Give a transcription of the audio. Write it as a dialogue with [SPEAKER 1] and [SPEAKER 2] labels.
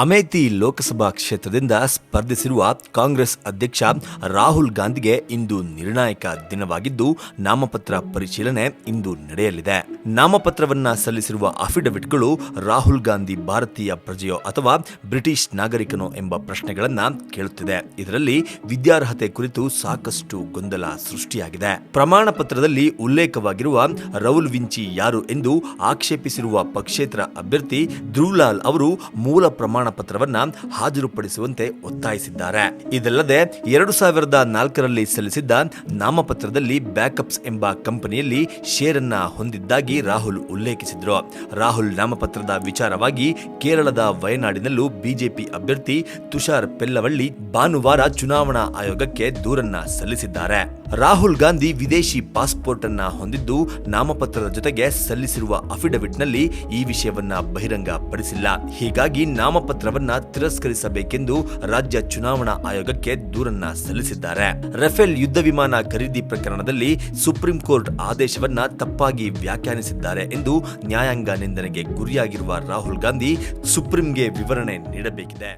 [SPEAKER 1] ಅಮೇಥಿ ಲೋಕಸಭಾ ಕ್ಷೇತ್ರದಿಂದ ಸ್ಪರ್ಧಿಸಿರುವ ಕಾಂಗ್ರೆಸ್ ಅಧ್ಯಕ್ಷ ರಾಹುಲ್ ಗಾಂಧಿಗೆ ಇಂದು ನಿರ್ಣಾಯಕ ದಿನವಾಗಿದ್ದು, ನಾಮಪತ್ರ ಪರಿಶೀಲನೆ ಇಂದು ನಡೆಯಲಿದೆ. ನಾಮಪತ್ರವನ್ನ ಸಲ್ಲಿಸಿರುವ ಅಫಿಡವಿಟ್ಗಳು ರಾಹುಲ್ ಗಾಂಧಿ ಭಾರತೀಯ ಪ್ರಜೆಯೋ ಅಥವಾ ಬ್ರಿಟಿಷ್ ನಾಗರಿಕನೋ ಎಂಬ ಪ್ರಶ್ನೆಗಳನ್ನ ಕೇಳುತ್ತಿದೆ. ಇದರಲ್ಲಿ ವಿದ್ಯಾರ್ಹತೆ ಕುರಿತು ಸಾಕಷ್ಟು ಗೊಂದಲ ಸೃಷ್ಟಿಯಾಗಿದೆ. ಪ್ರಮಾಣ ಪತ್ರದಲ್ಲಿ ಉಲ್ಲೇಖವಾಗಿರುವ ರೌಲ್ ವಿಂಚಿ ಯಾರು ಎಂದು ಆಕ್ಷೇಪಿಸಿರುವ ಪಕ್ಷೇತರ ಅಭ್ಯರ್ಥಿ ಧ್ರುವ್ಲಾಲ್ ಅವರು ಮೂಲ ಪ್ರಮಾಣ ಪತ್ರವನ್ನ ಹಾಜರುಪಡಿಸುವಂತೆ ಒತ್ತಾಯಿಸಿದ್ದಾರೆ. ಇದಲ್ಲದೆ ಎರಡು ಸಾವಿರದ ನಾಲ್ಕರಲ್ಲಿ ಸಲ್ಲಿಸಿದ್ದ ನಾಮಪತ್ರದಲ್ಲಿ ಬ್ಯಾಕಪ್ಸ್ ಎಂಬ ಕಂಪನಿಯಲ್ಲಿ ಶೇರ್ ಅನ್ನ ಹೊಂದಿದ್ದಾಗಿ ರಾಹುಲ್ ಉಲ್ಲೇಖಿಸಿದ್ರು. ರಾಹುಲ್ ನಾಮಪತ್ರದ ವಿಚಾರವಾಗಿ ಕೇರಳದ ವಯನಾಡಿನಲ್ಲೂ ಬಿಜೆಪಿ ಅಭ್ಯರ್ಥಿ ತುಷಾರ್ ಪೆಲ್ಲವಳ್ಳಿ ಭಾನುವಾರ ಚುನಾವಣಾ ಆಯೋಗಕ್ಕೆ ದೂರನ್ನ ಸಲ್ಲಿಸಿದ್ದಾರೆ. ರಾಹುಲ್ ಗಾಂಧಿ ವಿದೇಶಿ ಪಾಸ್ಪೋರ್ಟ್ ಅನ್ನ ಹೊಂದಿದ್ದು ನಾಮಪತ್ರದ ಜೊತೆಗೆ ಸಲ್ಲಿಸಿರುವ ಅಫಿಡವಿಟ್ನಲ್ಲಿ ಈ ವಿಷಯವನ್ನ ಬಹಿರಂಗ ಪಡಿಸಿಲ್ಲ ಹೀಗಾಗಿ ನಾಮಪತ್ರವನ್ನ ತಿರಸ್ಕರಿಸಬೇಕೆಂದು ರಾಜ್ಯ ಚುನಾವಣಾ ಆಯೋಗಕ್ಕೆ ದೂರನ್ನ ಸಲ್ಲಿಸಿದ್ದಾರೆ. ರಫೇಲ್ ಯುದ್ಧ ವಿಮಾನ ಖರೀದಿ ಪ್ರಕರಣದಲ್ಲಿ ಸುಪ್ರೀಂ ಕೋರ್ಟ್ ಆದೇಶವನ್ನ ತಪ್ಪಾಗಿ ವ್ಯಾಖ್ಯಾನಿಸಿದ್ದಾರೆ ಎಂದು ನ್ಯಾಯಾಂಗ ನಿಂದನೆಗೆ ಗುರಿಯಾಗಿರುವ ರಾಹುಲ್ ಗಾಂಧಿ ಸುಪ್ರೀಂಗೆ ವಿವರಣೆ ನೀಡಬೇಕಿದೆ.